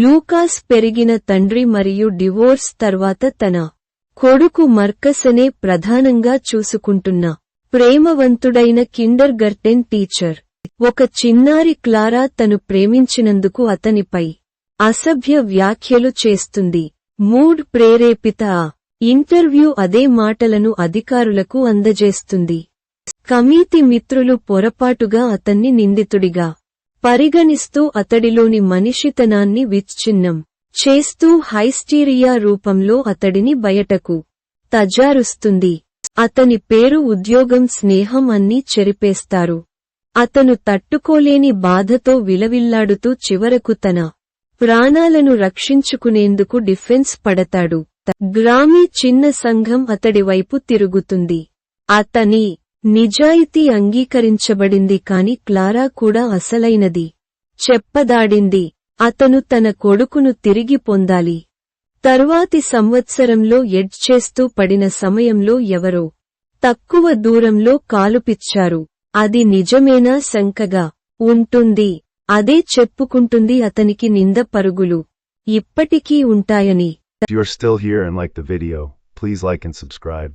లూకాస్ పెరిగిన తండ్రి మరియు డివోర్స్ తర్వాత తన కొడుకు మర్కసనే ప్రధానంగా చూసుకుంటున్న ప్రేమవంతుడైన కిండర్ గర్టెన్ టీచర్. ఒక చిన్నారి క్లారా తను ప్రేమించినందుకు అతనిపై అసభ్య వ్యాఖ్యలు చేస్తుంది. మూడ్ ప్రేరేపిత ఆ ఇంటర్వ్యూ అదే మాటలను అధికారులకు అందజేస్తుంది. కమీతి మిత్రులు పొరపాటుగా అతన్ని నిందితుడిగా పరిగణిస్తూ అతడిలోని మనిషితనాన్ని విచ్ఛిన్నం చేస్తూ హైస్టీరియా రూపంలో అతడిని బయటకు తజారుస్తుంది. అతని పేరు ఉద్యోగం స్నేహం అన్నీ చెరిపేస్తారు. అతను తట్టుకోలేని బాధతో విలవిల్లాడుతూ చివరకు తన ప్రాణాలను రక్షించుకునేందుకు డిఫెన్స్ పడతాడు. గ్రామీ చిన్న సంఘం అతడి వైపు తిరుగుతుంది. అతని నిజాయితీ అంగీకరించబడింది కాని క్లారా కూడా అసలైనది. చెప్పదాడింది అతను తన కొడుకును తిరిగి పొందాలి. తరువాతి సంవత్సరంలో ఎడ్జ్ చేస్తూ పడిన సమయంలో ఎవరో తక్కువ దూరంలో కాలుపిచ్చారు అది నిజమేనా శంకగా? ఉంటుంది అదే చెప్పుకుంటుంది అతనికి నింద పరుగులు. ఇప్పటికీ ఉంటాయని. If still here and like the video, please like and subscribe.